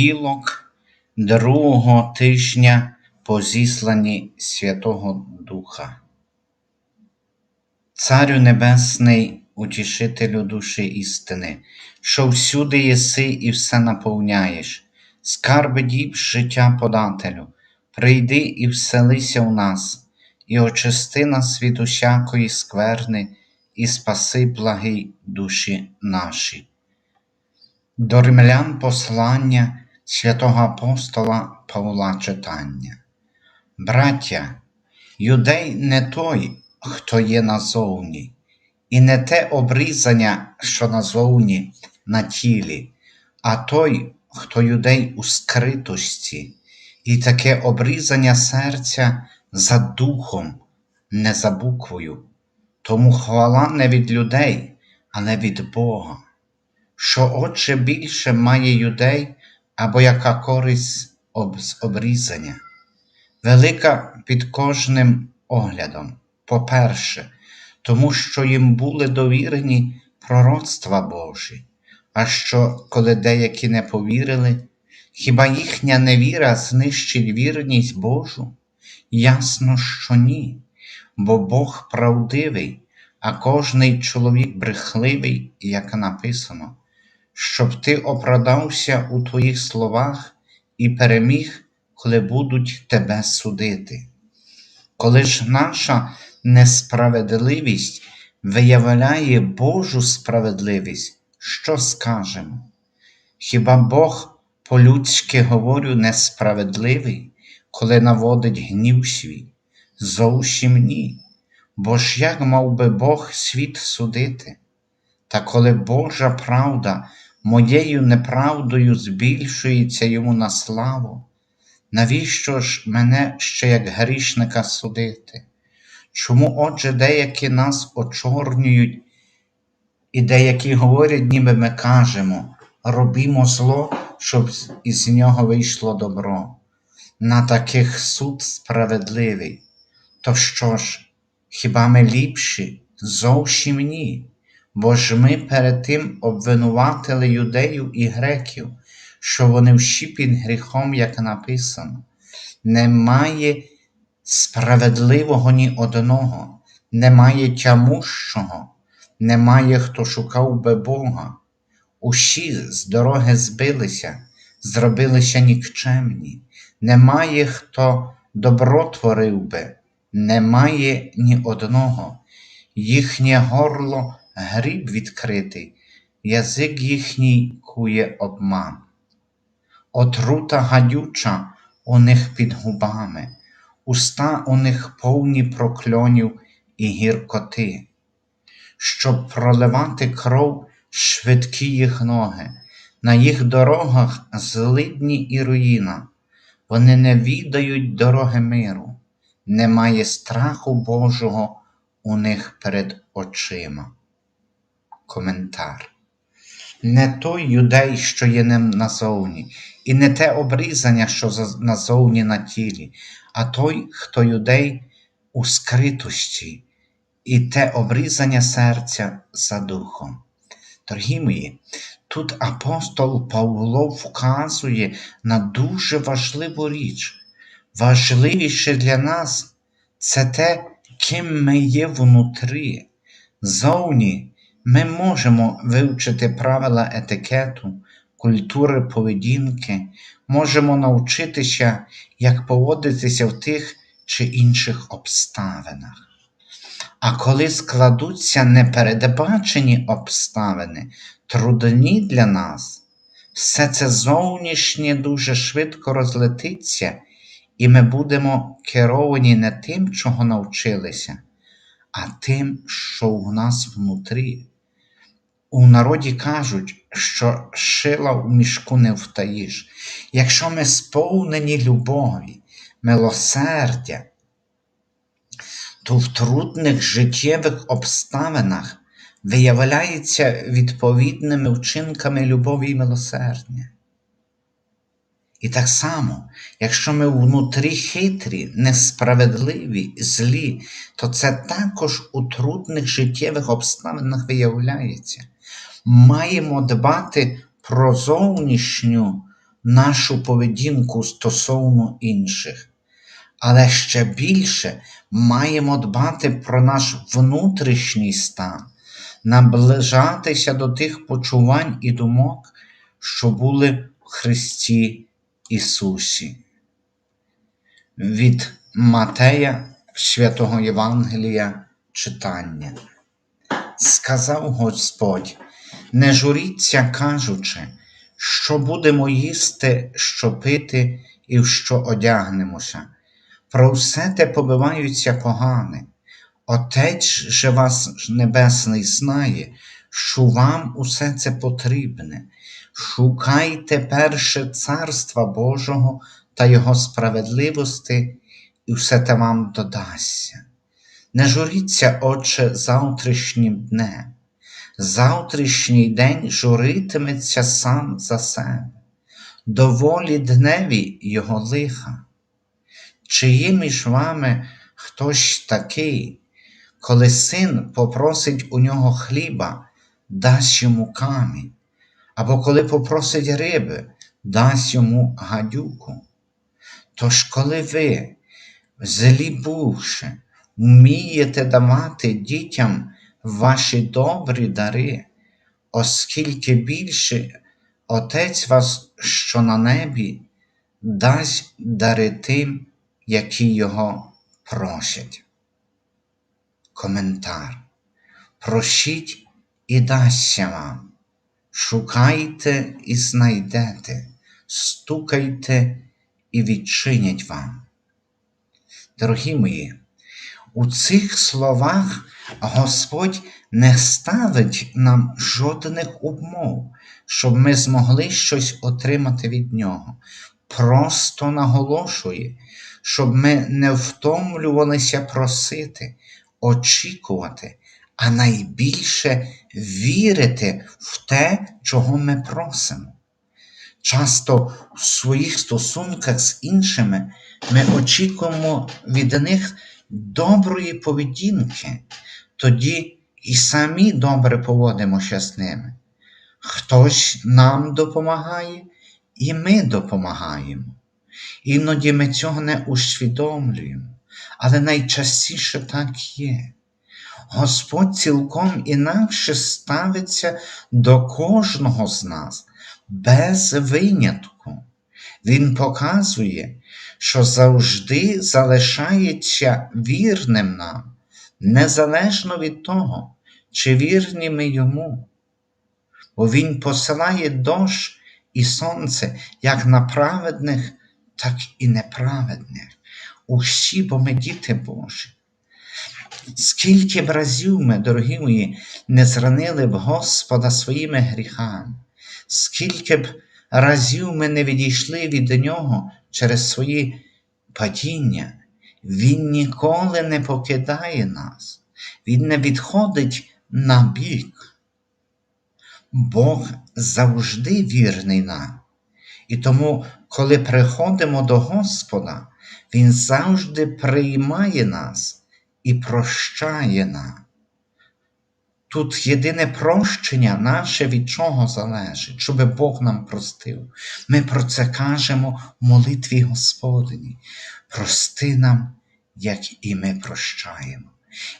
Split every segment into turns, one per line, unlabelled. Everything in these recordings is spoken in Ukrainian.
Понеділок другого тижня по зісланні Святого Духа. Царю Небесний, утішителю душі істини, що всюди єси і все наповняєш, скарби діб життя подателю, прийди і вселися у нас, і очисти нас від усякої скверни, і спаси благий душі наші. До римлян послання святого апостола Павла читання. Браття, юдей не той, хто є назовні, і не те обрізання, що назовні на тілі, а той, хто юдей у скритості, і таке обрізання серця за духом, не за буквою. Тому хвала не від людей, але від Бога що отже більше має юдей або яка користь з обрізання. Велика під кожним оглядом. По-перше, тому що їм були довірені пророцтва Божі, а що, коли деякі не повірили, хіба їхня невіра знищить вірність Божу? Ясно, що ні, бо Бог правдивий, а кожний чоловік брехливий, як написано щоб ти оправдався у твоїх словах і переміг, коли будуть тебе судити. Коли ж наша несправедливість виявляє Божу справедливість, що скажемо? Хіба Бог по-людськи говорю несправедливий, коли наводить гнів свій? Зовсім ні. Бо ж як мав би Бог світ судити? Та коли Божа правда моєю неправдою збільшується йому на славу, навіщо ж мене ще як грішника судити? Чому, отже, деякі нас очорнюють, і деякі говорять, ніби ми кажемо, робімо зло, щоб із нього вийшло добро. На таких суд справедливий. То що ж, хіба ми ліпші? Зовсім ні. Бо ж ми перед тим обвинуватили юдеїв і греків, що вони всі під гріхом, як написано, немає справедливого ні одного, немає тямущого, немає хто шукав би Бога. Усі з дороги збилися, зробилися нікчемні, немає хто добро творив би, немає ні одного, їхнє горло гріб відкритий, язик їхній кує обман. Отрута гадюча у них під губами, уста у них повні прокльонів і гіркоти, щоб проливати кров швидкі їх ноги, на їх дорогах злидні і руїна, вони не відають дороги миру, немає страху Божого у них перед очима коментар. Не той юдей, що є ним назовні, і не те обрізання, що назовні на тілі, а той, хто юдей у скритості, і те обрізання серця за духом. Дорогі мої, тут апостол Павло вказує на дуже важливу річ. Важливіше для нас це те, ким ми є внутрі. Зовні ми можемо вивчити правила етикету, культури поведінки, можемо навчитися, як поводитися в тих чи інших обставинах. А коли складуться непередбачені обставини, трудні для нас, все це зовнішнє дуже швидко розлетиться, і ми будемо керовані не тим, чого навчилися, а тим, що в нас внутрі. У народі кажуть, що шила в мішку не втаїш. Якщо ми сповнені любові, милосердя, то в трудних життєвих обставинах виявляється відповідними вчинками любові і милосердя. І так само, якщо ми внутрі хитрі, несправедливі, злі, то це також у трудних життєвих обставинах виявляється маємо дбати про зовнішню нашу поведінку стосовно інших, але ще більше маємо дбати про наш внутрішній стан, наближатися до тих почувань і думок, що були в Христі Ісусі. Від Матея Святого Євангелія читання. Сказав Господь, не журіться, кажучи, що будемо їсти, що пити і в що одягнемося. Про все те побиваються погане. Отець же вас Небесний знає, що вам усе це потрібне. Шукайте перше Царства Божого та Його справедливості, і все те вам додасться. Не журіться, Отче, завтрашнім днем. Завтрашній день журитиметься сам за себе, доволі дневі його лиха. Чи є між вами хтось такий, коли син попросить у нього хліба, дасть йому камінь, або коли попросить риби, дасть йому гадюку? Тож, коли ви, злі бувши, вмієте давати дітям ваші добрі дари, оскільки більше Отець вас, що на небі, дасть дари тим, які його просять. Коментар. Прощіть і дасться вам. Шукайте і знайдете, стукайте і відчинять вам. Дорогі мої, у цих словах Господь не ставить нам жодних умов, щоб ми змогли щось отримати від Нього. Просто наголошує, щоб ми не втомлювалися просити, очікувати, а найбільше вірити в те, чого ми просимо. Часто в своїх стосунках з іншими ми очікуємо від них доброї поведінки, тоді і самі добре поводимося з ними. Хтось нам допомагає, і ми допомагаємо. Іноді ми цього не усвідомлюємо, але найчастіше так є. Господь цілком інакше ставиться до кожного з нас без винятку. Він показує, що завжди залишається вірним нам, незалежно від того, чи вірні ми йому. Бо Він посилає дощ і сонце як на праведних, так і неправедних. Усі, бо ми діти Божі. Скільки б разів ми, дорогі мої, не зранили б Господа своїми гріхами, скільки б разів ми не відійшли від Нього через свої падіння, Він ніколи не покидає нас, Він не відходить на бік. Бог завжди вірний нам. І тому, коли приходимо до Господа, Він завжди приймає нас і прощає нам. Тут єдине прощення наше від чого залежить, щоб Бог нам простив. Ми про це кажемо в молитві Господині. Прости нам, як і ми прощаємо.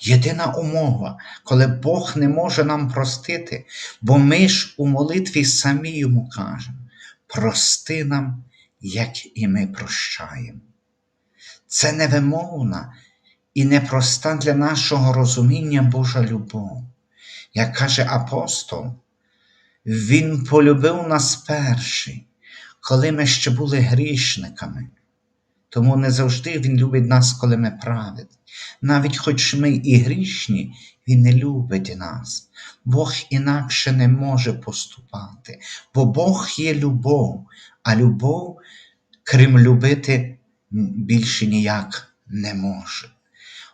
Єдина умова, коли Бог не може нам простити, бо ми ж у молитві самі йому кажемо: прости нам, як і ми прощаємо. Це невимовна і непроста для нашого розуміння Божа любов. Як каже апостол, Він полюбив нас перший, коли ми ще були грішниками. Тому не завжди Він любить нас, коли ми праведні. Навіть хоч ми і грішні, Він не любить нас. Бог інакше не може поступати, бо Бог є любов, а любов, крім любити, більше ніяк не може.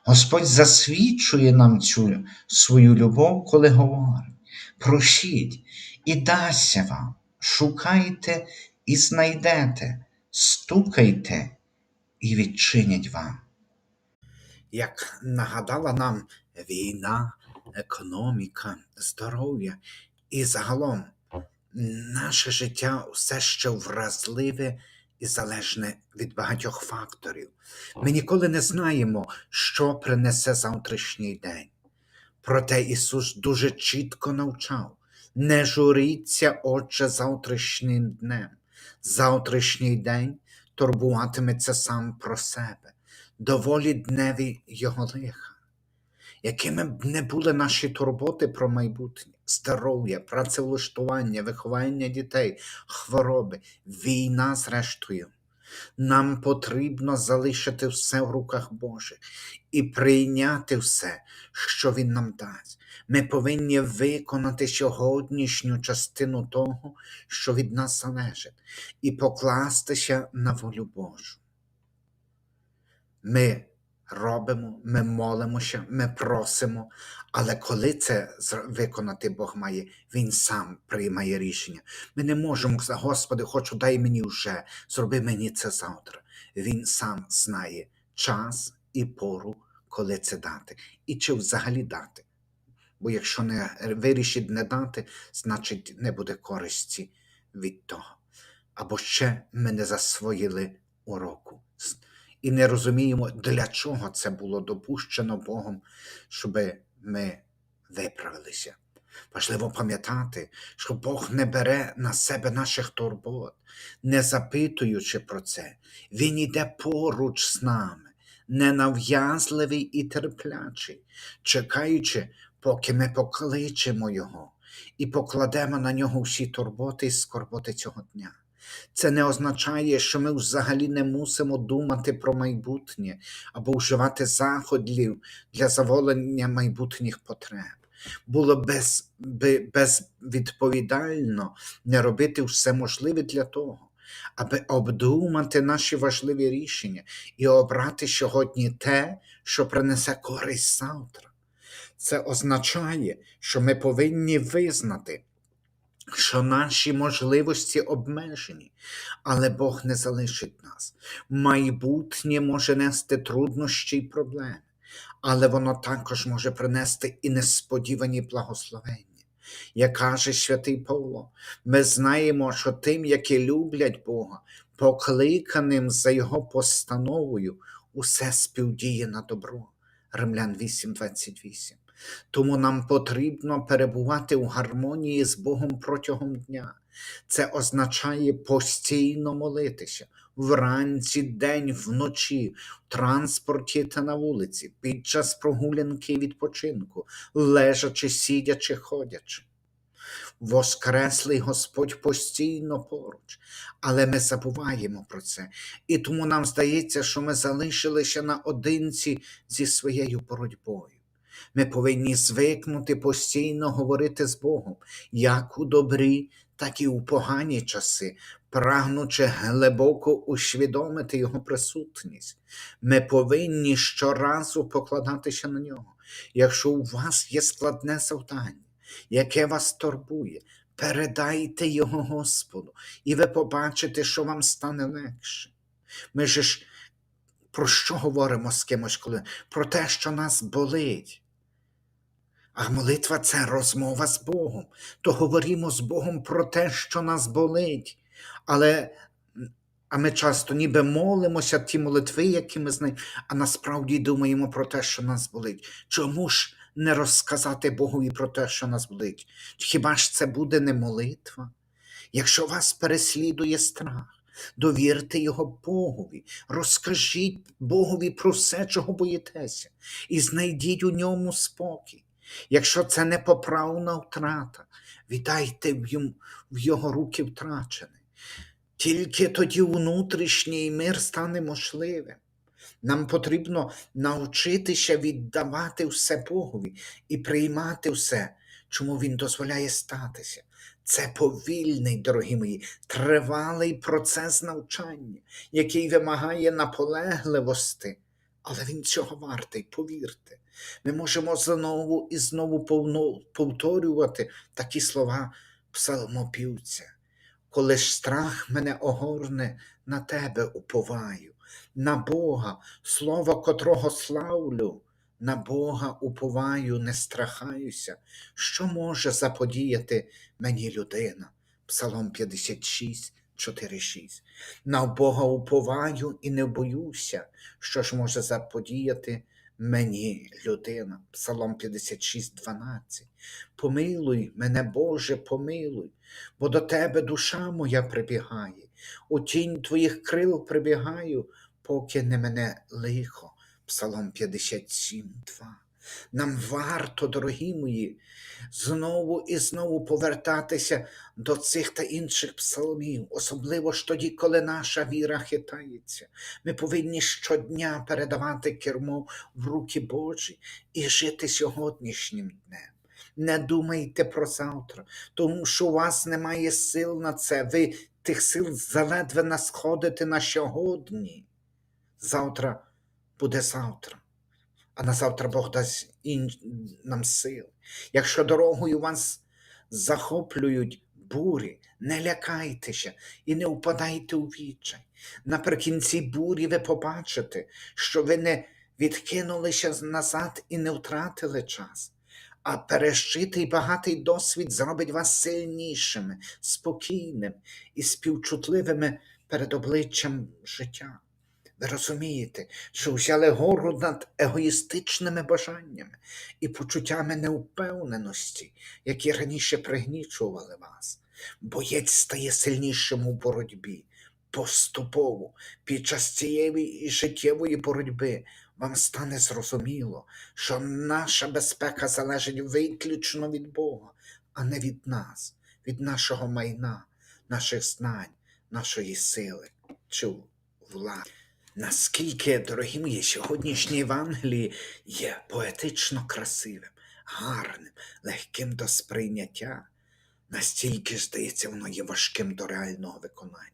Господь засвідчує нам цю свою любов, коли говорить: просіть і дасться вам, шукайте і знайдете, стукайте і відчинять вам. Як нагадала нам війна, економіка, здоров'я і загалом наше життя все ще вразливе і залежне від багатьох факторів. Ми ніколи не знаємо, що принесе завтрашній день. Проте Ісус дуже чітко навчав: не журіться, Отче, завтрашнім днем. Завтрашній день турбуватиметься сам про себе, доволі дневі його лиха. Якими б не були наші турботи про майбутнє, здоров'я, працевлаштування, виховання дітей, хвороби, війна, зрештою, нам потрібно залишити все в руках Божих і прийняти все, що Він нам дасть. Ми повинні виконати сьогоднішню частину того, що від нас залежить, і покластися на волю Божу. Ми робимо, ми молимося, ми просимо, але коли це виконати Бог має, Він сам приймає рішення. Ми не можемо сказати, Господи, хочу, дай мені вже, зроби мені це завтра. Він сам знає час і пору, коли це дати, і чи взагалі дати. Бо якщо не вирішить не дати, значить не буде користі від того. Або ще ми не засвоїли уроку і не розуміємо, для чого це було допущено Богом, щоб ми виправилися. Важливо пам'ятати, що Бог не бере на себе наших турбот, не запитуючи про це. Він іде поруч з нами, ненав'язливий і терплячий, чекаючи, поки ми покличемо Його і покладемо на нього всі турботи і скорботи цього дня. Це не означає, що ми взагалі не мусимо думати про майбутнє або вживати заходів для задоволення майбутніх потреб. Було без, безвідповідально не робити все можливе для того, аби обдумати наші важливі рішення і обрати сьогодні те, що принесе користь завтра. Це означає, що ми повинні визнати, що наші можливості обмежені, але Бог не залишить нас. Майбутнє може нести труднощі й проблеми, але воно також може принести і несподівані благословення. Як каже святий Павло, ми знаємо, що тим, які люблять Бога, покликаним за Його постановою, усе співдіє на добро. Римлян 8:28. Тому нам потрібно перебувати у гармонії з Богом протягом дня. Це означає постійно молитися вранці, день, вночі, в транспорті та на вулиці, під час прогулянки і відпочинку, лежачи, сидячи, ходячи. Воскреслий Господь постійно поруч, але ми забуваємо про це. І тому нам здається, що ми залишилися наодинці зі своєю боротьбою. Ми повинні звикнути постійно говорити з Богом, як у добрі, так і у погані часи, прагнучи глибоко усвідомити Його присутність. Ми повинні щоразу покладатися на нього. Якщо у вас є складне завдання, яке вас турбує, передайте його Господу, і ви побачите, що вам стане легше. Ми ж про що говоримо з кимось, коли про те, що нас болить. А молитва це розмова з Богом. То говоримо з Богом про те, що нас болить. Але а ми часто ніби молимося ті молитви, які ми знаємо, а насправді думаємо про те, що нас болить. Чому ж не розказати Богові про те, що нас болить? Хіба ж це буде не молитва? Якщо вас переслідує страх, довірте його Богові, розкажіть Богові про все, чого боїтеся, і знайдіть у ньому спокій. Якщо це непоправна втрата, віддайте в його руки втрачене. Тільки тоді внутрішній мир стане можливим. Нам потрібно навчитися віддавати все Богові і приймати все, чому Він дозволяє статися. Це повільний, дорогі мої, тривалий процес навчання, який вимагає наполегливості, але він цього вартий, повірте. Ми можемо знову і знову повторювати такі слова псалмопівця. Коли ж страх мене огорне, на тебе уповаю, на Бога, слово котрого славлю, на Бога уповаю, не страхаюся. Що може заподіяти мені людина? Псалом 56, 4, 6. На Бога уповаю і не боюся, що ж може заподіяти мені людина. Псалом 56, 12. Помилуй мене, Боже, помилуй, бо до тебе душа моя прибігає, у тінь твоїх крил прибігаю, поки не мене лихо. Псалом 57, 2. Нам варто, дорогі мої, знову і знову повертатися до цих та інших псалмів, особливо ж тоді, коли наша віра хитається. Ми повинні щодня передавати кермо в руки Божі і жити сьогоднішнім днем. Не думайте про завтра, тому що у вас немає сил на це. Ви тих сил заледве насходите на сьогодні. Завтра буде завтра, а на завтра Бог дасть нам сили. Якщо дорогою вас захоплюють бурі, не лякайтеся і не впадайте у відчай. Наприкінці бурі ви побачите, що ви не відкинулися назад і не втратили час. А пережитий багатий досвід зробить вас сильнішими, спокійними і співчутливими перед обличчям життя. Ви розумієте, що взяли гору над егоїстичними бажаннями і почуттями неупевненості, які раніше пригнічували вас. Боєць стає сильнішим у боротьбі. Поступово під час цієї життєвої боротьби вам стане зрозуміло, що наша безпека залежить виключно від Бога, а не від нас, від нашого майна, наших знань, нашої сили чи влади. Наскільки, дорогі мої, сьогоднішнє Євангеліє є поетично красивим, гарним, легким до сприйняття, настільки, здається, воно є важким до реального виконання.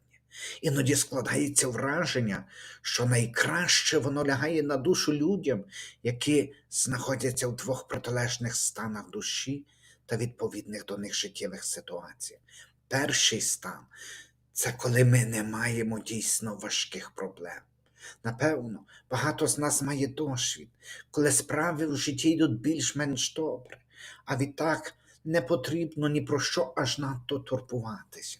Іноді складається враження, що найкраще воно лягає на душу людям, які знаходяться в двох протилежних станах душі та відповідних до них життєвих ситуаціях. Перший стан це коли ми не маємо дійсно важких проблем. Напевно, багато з нас має досвід, коли справи в житті йдуть більш-менш добре, а відтак не потрібно ні про що аж надто турбуватися.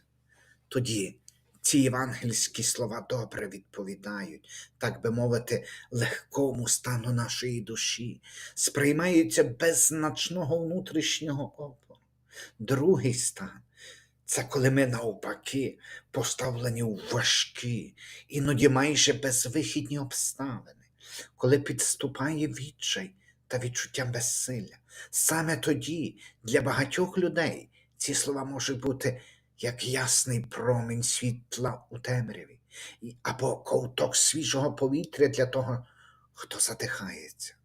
Тоді ці євангельські слова добре відповідають, так би мовити, легкому стану нашої душі, сприймаються без значного внутрішнього опору. Другий стан це коли ми навпаки поставлені у важкі, іноді майже безвихідні обставини, коли підступає відчай та відчуття безсилля. Саме тоді для багатьох людей ці слова можуть бути як ясний промінь світла у темряві, або ковток свіжого повітря для того, хто задихається.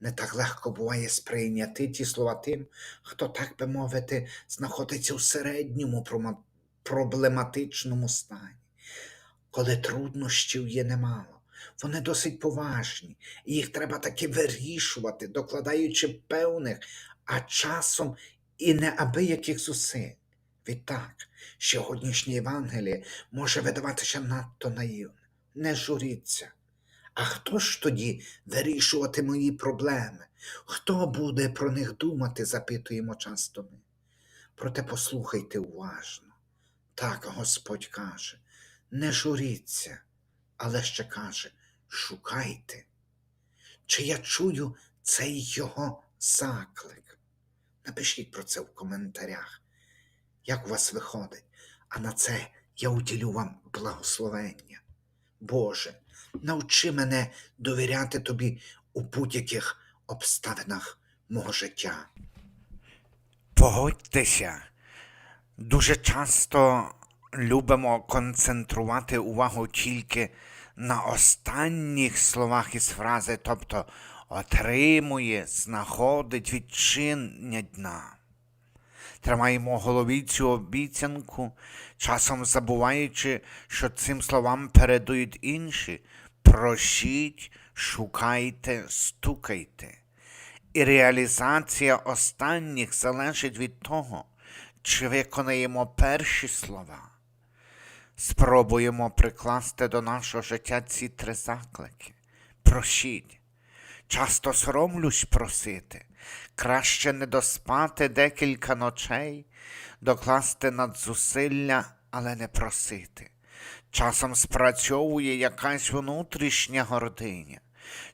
Не так легко буває сприйняти ті слова тим, хто, так би мовити, знаходиться у середньому проблематичному стані, коли труднощів є немало. Вони досить поважні, і їх треба таки вирішувати, докладаючи певних, а часом і неабияких зусиль. Відтак, сьогоднішнє Євангеліє може видаватися надто наївним. Не журіться. А хто ж тоді вирішувати мої проблеми? Хто буде про них думати, запитуємо часто ми. Проте послухайте уважно. Так Господь каже, не журіться, але ще каже, шукайте. Чи я чую цей його заклик? Напишіть про це в коментарях, як у вас виходить, а на це я уділю вам благословення. Боже, навчи мене довіряти тобі у будь-яких обставинах мого життя. Погодьтеся, дуже часто любимо концентрувати увагу тільки на останніх словах із фрази, тобто отримує, знаходить, відчинять дна. Тримаємо в голові цю обіцянку, часом забуваючи, що цим словам передають інші. Просіть, шукайте, стукайте. І реалізація останніх залежить від того, чи виконаємо перші слова. Спробуємо прикласти до нашого життя ці три заклики. Просіть. Часто соромлюсь просити, Краще не доспати декілька ночей, докласти надзусилля, але не просити. Часом спрацьовує якась внутрішня гординя,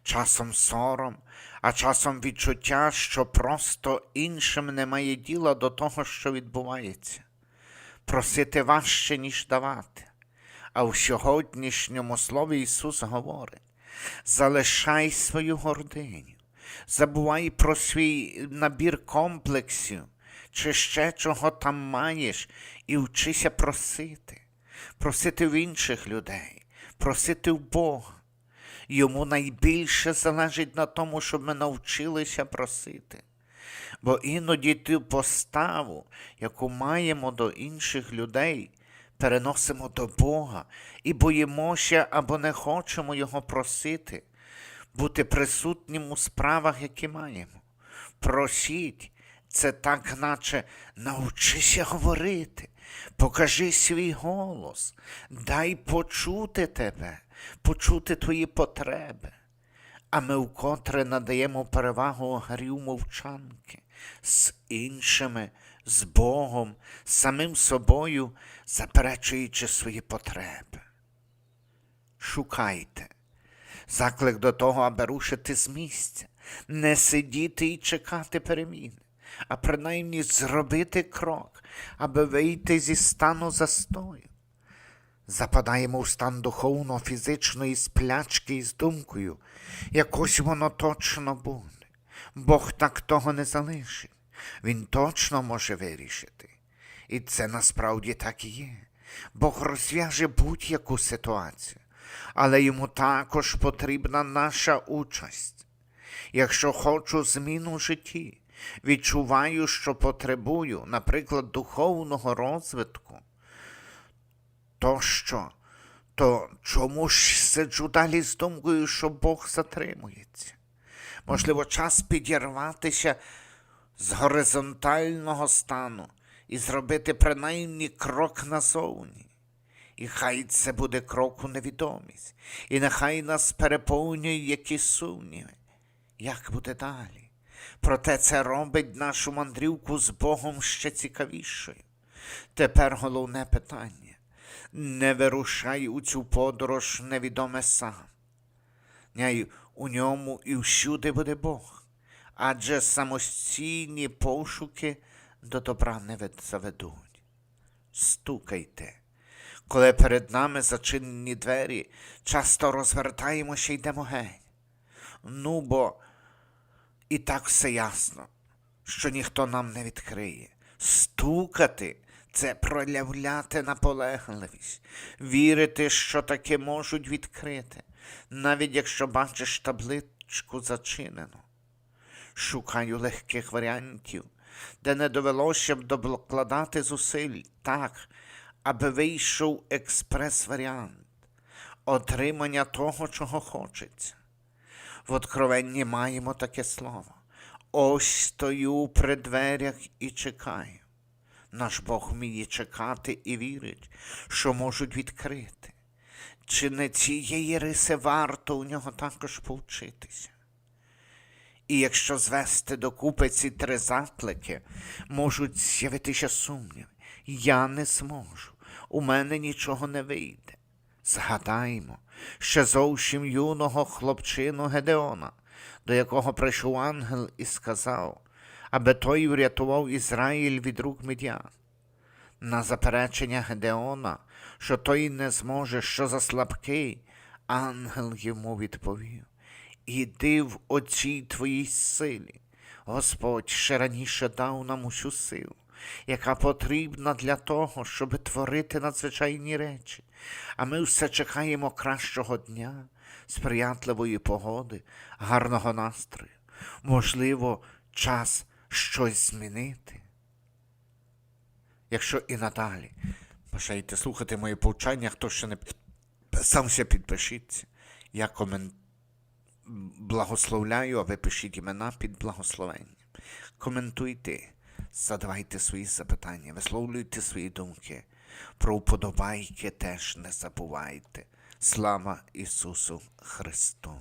часом сором, а часом відчуття, що просто іншим немає діла до того, що відбувається. Просити важче, ніж давати. А в сьогоднішньому слові Ісус говорить: залишай свою гординю, забувай про свій набір комплексів, чи ще чого там маєш, і вчися просити, просити в інших людей, просити в Бога. Йому найбільше залежить на тому, щоб ми навчилися просити. Бо іноді ту поставу, яку маємо до інших людей, переносимо до Бога і боїмося або не хочемо Його просити, бути присутнім у справах, які маємо. Просіть, це так, наче навчися говорити, покажи свій голос, дай почути тебе, почути твої потреби. А ми вкотре надаємо перевагу грів мовчанки з іншими, з Богом, з самим собою, заперечуючи свої потреби. Шукайте. Заклик до того, аби рушити з місця, не сидіти і чекати переміни, а принаймні зробити крок, аби вийти зі стану застою. Западаємо в стан духовно-фізичної сплячки із думкою, якось воно точно буде. Бог так того не залишить. Він точно може вирішити. І це насправді так і є. Бог розв'яже будь-яку ситуацію, але йому також потрібна наша участь. Якщо хочу зміну в житті, відчуваю, що потребую, наприклад, духовного розвитку, то що? То чому ж сиджу далі з думкою, що Бог затримується? Можливо, час підірватися з горизонтального стану і зробити принаймні крок назовні. І хай це буде крок у невідомість, і нехай нас переповнює якісь сумніви. Як буде далі? Проте це робить нашу мандрівку з Богом ще цікавішою. Тепер головне питання не вирушай у цю подорож невідоме сам. Няй у ньому і всюди буде Бог, адже самостійні пошуки до добра не заведуть. Стукайте. Коли перед нами зачинені двері, часто розвертаємося й йдемо геть. Ну, бо і так все ясно, що ніхто нам не відкриє. Стукати це проявляти наполегливість, вірити, що таке можуть відкрити, навіть якщо бачиш табличку зачинену. Шукаю легких варіантів, де не довелося б докладати зусиль так, аби вийшов експрес-варіант отримання того, чого хочеться. В Откровенні маємо таке слово. Ось стою при дверях і чекаю. Наш Бог вміє чекати і вірить, що можуть відкрити. Чи не цієї риси варто у нього також повчитися? І якщо звести докупи ці три заклики, можуть з'явитися сумніви. Я не зможу, у мене нічого не вийде. Згадаймо, ще зовсім юного хлопчину Гедеона, до якого прийшов ангел і сказав, аби той врятував Ізраїль від рук медян. На заперечення Гедеона, що той не зможе, що за слабкий, ангел йому відповів Іди в оцій твоїй силі. Господь ще раніше дав нам усю силу, яка потрібна для того, щоб творити надзвичайні речі. А ми все чекаємо кращого дня, сприятливої погоди, гарного настрою. Можливо, час щось змінити. Якщо і надалі бажаєте слухати мої повчання, хто ще не підписався, підпишіться. Я комен... благословляю, а ви пишіть імена під благословенням. Коментуйте, задавайте свої запитання, висловлюйте свої думки. Про вподобайки теж не забувайте. Слава Ісусу Христу!